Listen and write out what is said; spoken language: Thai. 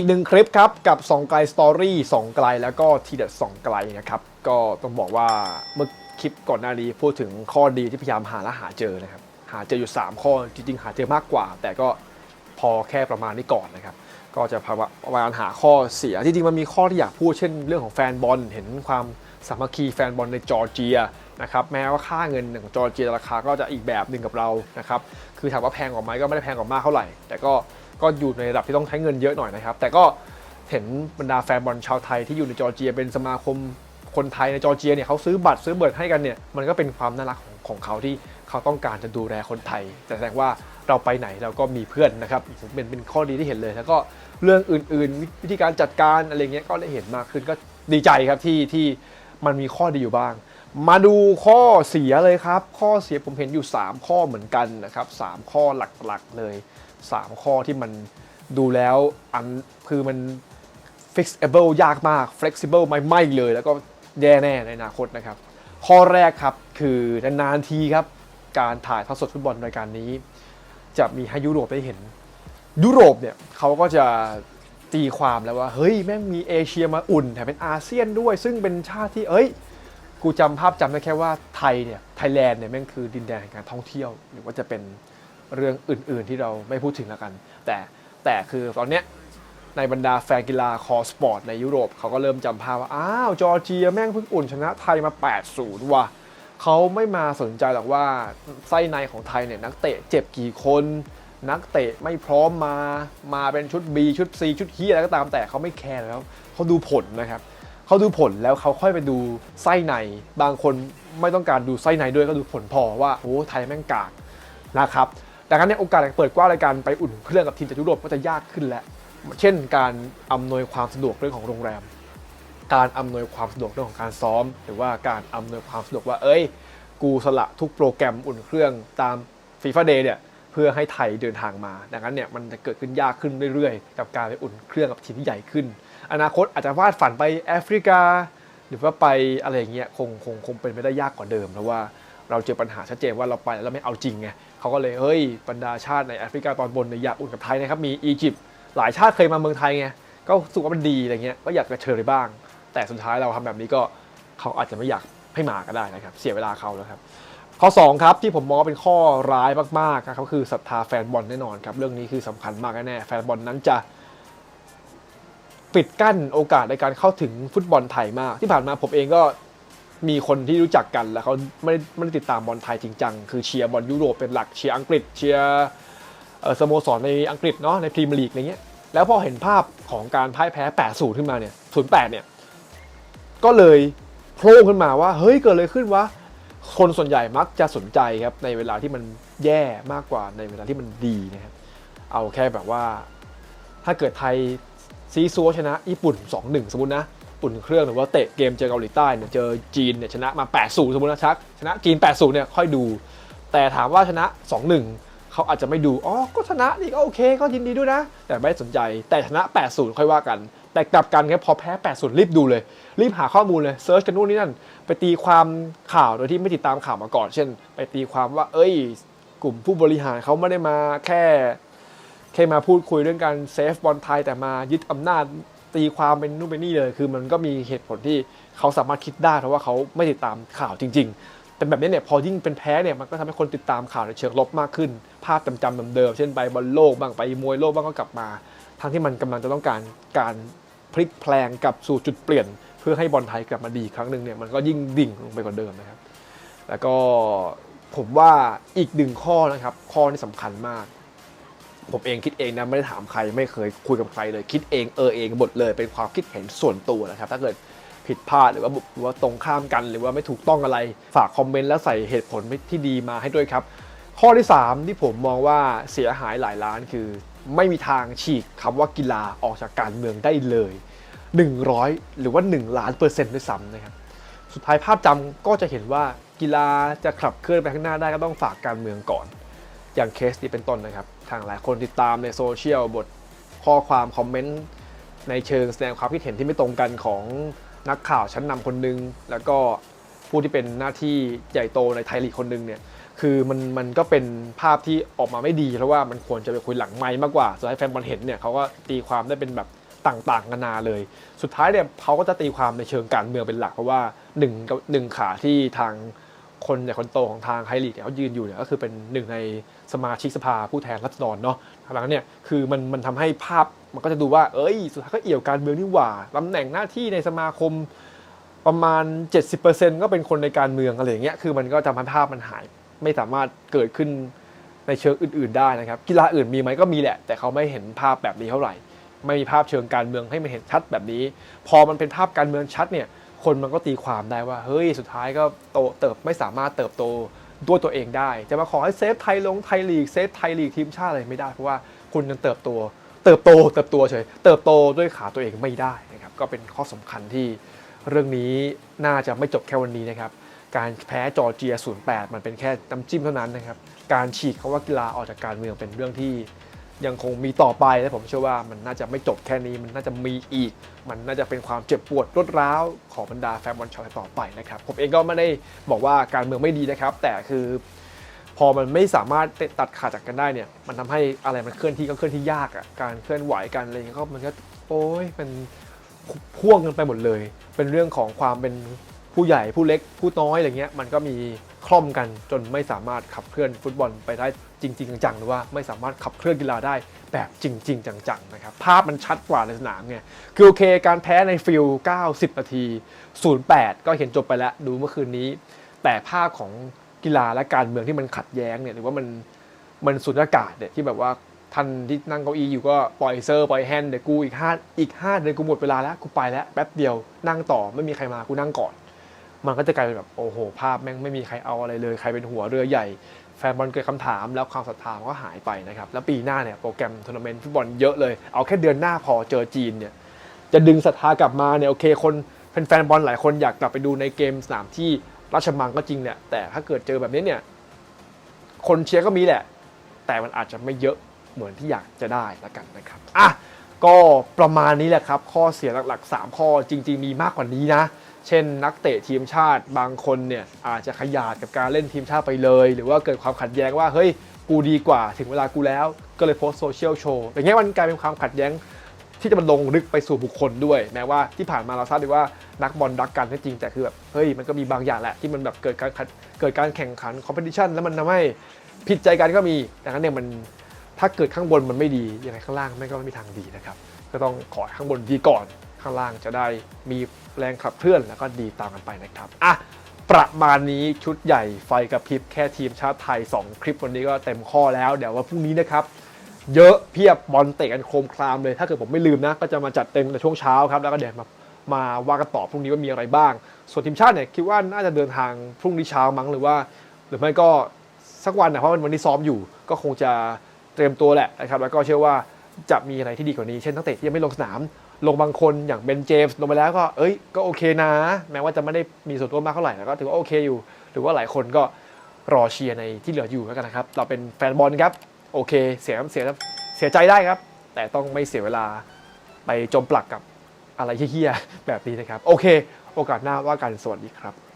อีกหนึ่งคลิปครับกับ2ไกลสตอรี่2ไกลแล้วก็ทีเด็ด2ไกลนะครับก็ต้องบอกว่าเมื่อคลิปก่อนหน้านี้พูดถึงข้อดีที่พยายามหาและหาเจอนะครับหาเจออยู่ 3 ข้อจริงๆ หาเจอมากกว่า แต่ก็พอแค่ประมาณนี้ก่อนนะครับก็จะพยายามหาข้อเสียจริงๆมันมีข้อที่อยากพูดเช่นเรื่องของแฟนบอลเห็นความสามัคคีแฟนบอลในจอร์เจียนะครับแม้ว่าค่าเงินของจอร์เจียราคาก็จะอีกแบบหนึ่งกับเรานะครับคือถามว่าแพงกว่าไหมก็ไม่ได้แพงกว่ามากเท่าไหร่ แต่ก็ ก็อยู่ในระดับที่ต้องใช้เงินเยอะหน่อยนะครับ แต่ก็เห็นบรรดาแฟนบอลชาวไทยที่อยู่ในจอร์เจีย เป็นสมาคมคนไทยในจอร์เจียเนี่ยเขาซื้อบัตรซื้อเบิร์ดให้กันเนี่ยมันก็เป็นความน่ารักของของเขาที่เขาต้องการจะดูแลคนไทย แต่แสดงว่าเราไปไหนเราก็มีเพื่อนนะครับเป็นเป็นข้อดีที่เห็นเลย แล้วก็เรื่องอื่นๆ วิธีการจัดการอะไรเงี้ยก็ได้เห็นมากขึ้นก็ดีใจครับที่ที่มันมีข้อดีอยู่บ้าง มาดูข้อเสียเลยครับ ข้อเสียผมเห็นอยู่ 3 ข้อเหมือนกันนะครับ 3 ข้อหลักๆเลย 3 ข้อที่มันดูแล้วอันคือมัน fixable ยากมาก flexible ไม่ไม่เลย แล้วก็แย่แน่ในอนาคตนะครับ ข้อแรกครับคือนานๆทีครับ การถ่ายทอดสดฟุตบอลรายการนี้ จะมีให้ยุโรปได้เห็น ยุโรปเนี่ยเขาก็จะตีความแล้วว่า เฮ้ยแม่งมีเอเชียมาอุ่นแถมเป็นอาเซียนด้วย ซึ่งเป็นชาติที่เอ้ย กูจำภาพจำได้แค่ว่าไทยเนี่ยไทยแลนด์เนี่ยแม่งคือดินแดนแห่งการท่องเที่ยว หรือว่าจะเป็นเรื่องอื่น ๆที่เราไม่พูดถึงแล้วกัน แต่แต่คือตอนเนี้ยในบรรดาแฟนกีฬาคอสปอร์ตในยุโรปเขาก็เริ่มจำภาพว่า อ้าว จอร์เจียแม่งเพิ่งอุ่นชนะไทยมา 8-0 ว่ะเขาไม่มาสนใจหรอกว่าไส้ในของไทยเนี่ยนักเตะเจ็บกี่คน นักเตะไม่พร้อมมามาเป็นชุด B ชุด C ชุดฮีอะไรก็ตามแต่เขาไม่แคร์แล้วเขาดูผลนะครับ เขาดูผลแล้วเขาค่อยไปดูไส้ใน บางคนไม่ต้องการดูไส้ในด้วยก็ดูผลพอว่าโอ้ไทยแม่งกากนะครับดังนั้นเนี่ยโอกาสเปิดกว้างในการไปอุ่นเครื่องกับทีมจากยุโรปก็จะยากขึ้นแล้วเช่น การอำนวยความสะดวกเรื่องของโรงแรม การอำนวยความสะดวกเรื่องของการซ้อม หรือว่าการอำนวยความสะดวกว่าเอ้ย กูสละทุกโปรแกรมอุ่นเครื่องตามฟีฟ่าเดย์เนี่ยเพื่อให้ไทยเดินทางมา ดังนั้นเนี่ยมันจะเกิดขึ้นยากขึ้นเรื่อยๆ กับการไปอุ่นเครื่องกับทีมที่ใหญ่ขึ้น อนาคตอาจจะวาดฝันไปแอฟริกา หรือว่าไปอะไรอย่างเงี้ยคงคงคงเป็นไปได้ยากกว่าเดิมเพราะว่าเราเจอปัญหาชัดเจนว่าเราไปแล้วไม่เอาจริงไงเขาก็เลยเฮ้ยบรรดาชาติในแอฟริกาตอนบนเนี่ยอยากอุ่นกับไทยนะครับมีอียิปต์หลายชาติเคยมาเมืองไทยไงก็สุกว่ามันดีอะไรเงี้ยก็อยากจะเชิญไปบ้าง แต่สุดท้ายเราทำแบบนี้ก็เขาอาจจะไม่อยากให้มาก็ได้นะครับ เสียเวลาเขาแล้วครับข้อ 2 ครับ ที่ผมมองเป็นข้อร้ายมากๆครับก็คือศรัทธาแฟนบอลแน่นอนครับ เรื่องนี้คือสำคัญมากแน่แฟนบอลนั้นจะ ปิดกั้นโอกาสในการเข้าถึงฟุตบอลไทยมาก ที่ผ่านมาผมเองก็มีคนที่รู้จักกันแล้วเขาไม่ได้ไม่ได้ติดตามบอลไทยจริงจังคือเชียร์บอลยุโรปเป็นหลักเชียร์อังกฤษเชียร์สโมสรในอังกฤษเนาะในพรีเมียร์ลีกอะไรเงี้ยแล้วพอเห็นภาพของการพ่ายแพ้8-0ขึ้นมาเนี่ย0-8เนี่ยก็เลยโผล่ขึ้นมาว่าเฮ้ยเกิดอะไรขึ้นวะคนส่วนใหญ่มักจะสนใจครับในเวลาที่มันแย่มากกว่าในเวลาที่มันดีนะครับเอาแค่แบบว่า ถ้าเกิดไทย ซีซัวชนะญี่ปุ่น 2-1 สมมตินะปุ่นเครื่องหรือว่าเตะเกมเจอเกาหลีใต้เนี่ยเจอจีนเนี่ยชนะมา 8-0 สมมตินะชัก ชนะจีน 8-0 เนี่ยค่อยดู แต่ถามว่าชนะ 2-1 เขาอาจจะไม่ดู อ๋อ ก็ชนะนี่ก็โอเคก็ยินดีด้วยนะ แต่ไม่สนใจแต่ชนะ 8-0 ค่อยว่ากัน แต่กลับกันครับพอแพ้ 8-0 รีบดูเลย รีบหาข้อมูลเลยเซิร์ชกันนู่นนี่นั่น ไปตีความข่าวโดยที่ไม่ติดตามข่าวมาก่อน เช่น ไปตีความว่า เอ้ย กลุ่มผู้บริหารเขาไม่ได้มาแค่ แค่มาพูดคุยเรื่องการเซฟบอลไทยแต่มายึดอำนาจตีความเป็นนู่นเป็นนี่เลย คือมันก็มีเหตุผลที่เขาสามารถคิดได้เพราะว่าเขาไม่ติดตามข่าวจริงๆเป็นแบบนี้เนี่ยพอยิ่งเป็นแพ้เนี่ยมันก็ทำให้คนติดตามข่าวในเชิงลบมากขึ้น ภาพจำๆเดิมๆเช่นไปบอลโลกบ้างไปมวยโลกบ้างก็กลับมาทั้งที่มันกำลังจะต้องการการพลิกแพลงกลับสู่จุดเปลี่ยน เพื่อให้บอลไทยกลับมาดีครั้งหนึ่งเนี่ยมันก็ยิ่งดิ่งลงไปกว่าเดิมนะครับ แล้วก็ผมว่าอีกหนึ่งข้อนะครับ ข้อที่สำคัญมาก ผมเองคิดเองนะไม่ได้ถามใครไม่เคยคุยกับใครเลย คิดเองเออเองหมดเลยเป็นความคิดเห็นส่วนตัวนะครับ ถ้าเกิดผิดพลาดหรือว่าหรือว่าตรงข้ามกันหรือว่าไม่ถูกต้องอะไรฝากคอมเมนต์แล้วใส่เหตุผลที่ดีมาให้ด้วยครับ ข้อที่ 3 ที่ผมมองว่าเสียหายหลายล้านคือ ไม่มีทางฉีกคำว่ากีฬาออกจากการเมืองได้เลย 100 หรือว่า 1 ล้านเปอร์เซ็นต์ด้วยซ้ำนะครับสุดท้ายภาพจำก็จะเห็นว่ากีฬาจะขับเคลื่อนไปข้างหน้าได้ก็ต้องฝากการเมืองก่อน อย่างเคสนี้เป็นต้นนะครับ ทางหลายคนติดตามในโซเชียลบทข้อความคอมเมนต์ในเชิงแสดงความคิดเห็นที่ไม่ตรงกันของนักข่าวชั้นนำคนหนึ่งแล้วก็ผู้ที่เป็นหน้าที่ใหญ่โตในไทยลีกคนหนึ่งเนี่ยคือมันมันก็เป็นภาพที่ออกมาไม่ดี เพราะว่ามันควรจะไปคุยหลังไมค์มากกว่าสุดท้ายแฟนบอลเห็นเนี่ยเขาก็ตีความได้เป็นแบบต่างๆนานาเลย สุดท้ายเนี่ยเขาก็จะตีความในเชิงการเมืองเป็นหลัก เพราะว่าหนึ่งหนึ่งขาที่ทาง คนใหญ่คนโตของทางไฮลีกเนี่ยเขายืนอยู่เนี่ยก็คือเป็นหนึ่งในสมาชิกสภาผู้แทนราษฎรเนาะหลังเนี่ยคือมันมันทำให้ภาพมันก็จะดูว่า เอ้ย สุดท้ายก็เอี่ยวการเมืองนี่หว่าตำแหน่งหน้าที่ในสมาคมประมาณ 70%ก็เป็นคนในการเมืองอะไรอย่างเงี้ยคือมันก็ทำให้ภาพมันหาย ไม่สามารถเกิดขึ้นในเชิงอื่น ๆได้นะครับ กีฬาอื่นมีไหมก็มีแหละ แต่เขาไม่เห็นภาพแบบนี้เท่าไหร่ ไม่มีภาพเชิงการเมืองให้มันเห็นชัดแบบนี้ พอมันเป็นภาพการเมืองชัดเนี่ย คนมันก็ตีความได้ว่า เฮ้ยสุดท้ายก็โตเติบไม่สามารถเติบโตด้วยตัวเองได้ จะมาขอให้เซฟไทยลงไทยลีกเซฟไทยลีกทีมชาติอะไรไม่ได้เพราะว่าคุณยังเติบโตเติบโตเติบโตเฉยเติบโตด้วยขาตัวเองไม่ได้นะครับก็เป็นข้อสำคัญที่เรื่องนี้น่าจะไม่จบแค่วันนี้นะครับ การแพ้จอร์เจีย 08 มันเป็นแค่น้ำจิ้มเท่านั้นนะครับ การฉีกคาว่ากีฬาออกจากการเมืองเป็นเรื่องที่ ยังคงมีต่อไปและผมเชื่อว่ามันน่าจะไม่จบแค่นี้มันน่าจะมีอีก มันน่าจะเป็นความเจ็บปวดรวดร้าวของบรรดาแฟนบอลชาวไทยต่อไปนะครับผมเองก็ไม่ได้บอกว่าการเมืองไม่ดีนะครับ แต่คือ พอมันไม่สามารถตัดขาดจากกันได้เนี่ย มันทำให้อะไรมันเคลื่อนที่ก็เคลื่อนที่ยากอะ่ะการเคลื่อนไหวกันอะไรเงี้ยก็มันก็โอ้ยมันพ่วงกันไปหมดเลย เป็นเรื่องของความเป็นผู้ใหญ่ผู้เล็กผู้น้อยอะไรเงี้ยมันก็มี คล่อมกันจนไม่สามารถขับเคลื่อนฟุตบอลไปได้จริง ๆ จังๆ หรือว่าไม่สามารถขับเคลื่อนกีฬาได้แบบจริง ๆ จังๆนะครับภาพมันชัดกว่าในสนามไงคือโอเค การแพ้ในฟิล 90 นาที 08 ก็เห็นจบไปแล้วดูเมื่อคืนนี้ แต่ภาพของกีฬาและการเมืองที่มันขัดแย้งเนี่ยหรือว่ามันมันสุญญากาศเนี่ยที่แบบว่าท่านที่นั่งเก้าอี้อยู่ก็ปล่อยเซอร์ปล่อยแฮนด์เดี๋ยวกูอีกห้าอีกห้าเดือนกูหมดเวลาแล้วกูไปแล้วแป๊บเดียวนั่งต่อไม่มีใครมากูนั่งก่อน มันก็จะกลายเป็นแบบโอ้โห ภาพแม่งไม่มีใครเอาอะไรเลย ใครเป็นหัวเรือใหญ่ แฟนบอลเกิดคำถามแล้วความศรัทธาก็หายไปนะครับ แล้วปีหน้าเนี่ยโปรแกรมทัวร์นาเมนต์ฟุตบอลเยอะเลย เอาแค่เดือนหน้าพอเจอจีนเนี่ยจะดึงศรัทธากลับมาเนี่ยโอเคคนเป็นแฟนบอลหลายคนอยากกลับไปดูในเกมสนามที่ราชมังก็จริงเนี่ยแต่ถ้าเกิดเจอแบบนี้เนี่ยคนเชียร์ก็มีแหละ แต่มันอาจจะไม่เยอะเหมือนที่อยากจะได้ละกันนะครับอะก็ประมาณนี้แหละครับ ข้อเสียหลักๆ 3 ข้อจริง ๆ มีมากกว่านี้นะ เช่น นักเตะทีมชาติบางคนเนี่ยอาจจะขยาดกับการเล่นทีมชาติไปเลย หรือว่าเกิดความขัดแย้งว่าเฮ้ยกูดีกว่าถึงเวลากูแล้วก็เลยโพสโซเชียลโชว์อย่างเงี้ยมันกลายเป็นความขัดแย้งที่จะมันลงลึกไปสู่บุคคลด้วย แม้ว่าที่ผ่านมาเราทราบดีว่านักบอลรักกันก็จริงแต่คือแบบเฮ้ยมันก็มีบางอย่างแหละที่มันแบบเกิดการเกิดการแข่งขันคอมเพติชันแล้วมันทำให้ผิดใจกันก็มีดังนั้นเนี่ยมันถ้าเกิดข้างบนมันไม่ดียังไงข้างล่างไม่ก็ไม่มีทางดีนะครับก็ต้องขอข้างบนดีก่อน ข้างล่างจะได้มีแรงขับเคลื่อนแล้วก็ดีตามกันไปนะครับอะประมาณนี้ชุดใหญ่ไฟกระพริบแค่ทีมชาติไทย 2 คลิปวันนี้ก็เต็มข้อแล้ว เดี๋ยววันพรุ่งนี้นะครับ เยอะเพียบบอลเตะกันโครมครามเลย ถ้าเกิดผมไม่ลืมนะ ก็จะมาจัดเต็มในช่วงเช้าครับ แล้วก็เดี๋ยวมามาว่ากันต่อพรุ่งนี้ว่ามีอะไรบ้าง ส่วนทีมชาติเนี่ยคิดว่าน่าจะเดินทางพรุ่งนี้เช้ามั้งหรือว่า หรือไม่ก็สักวันนะเพราะวันนี้ซ้อมอยู่ ก็คงจะเตรียมตัวแหละนะครับแล้วก็เชื่อว่าจะมีอะไรที่ดีกว่านี้ เช่นนักเตะที่ยังไม่ลงสนาม ลงบางคนอย่างเบนเจมส์ลงไปแล้วก็เอ้ยก็โอเคนะ แม้ว่าจะไม่ได้มีส่วนร่วมมากเท่าไหร่แต่ก็ถือว่าโอเคอยู่ หรือว่าหลายคนก็รอเชียร์ในที่เหลืออยู่แล้วกันนะครับ เราเป็นแฟนบอลครับโอเค เสียเสียเสียใจได้ครับ แต่ต้องไม่เสียเวลาไปจมปลักกับอะไรเฮี้ยๆแบบนี้นะครับ โอเค โอกาสหน้าว่ากันสวัสดีครับ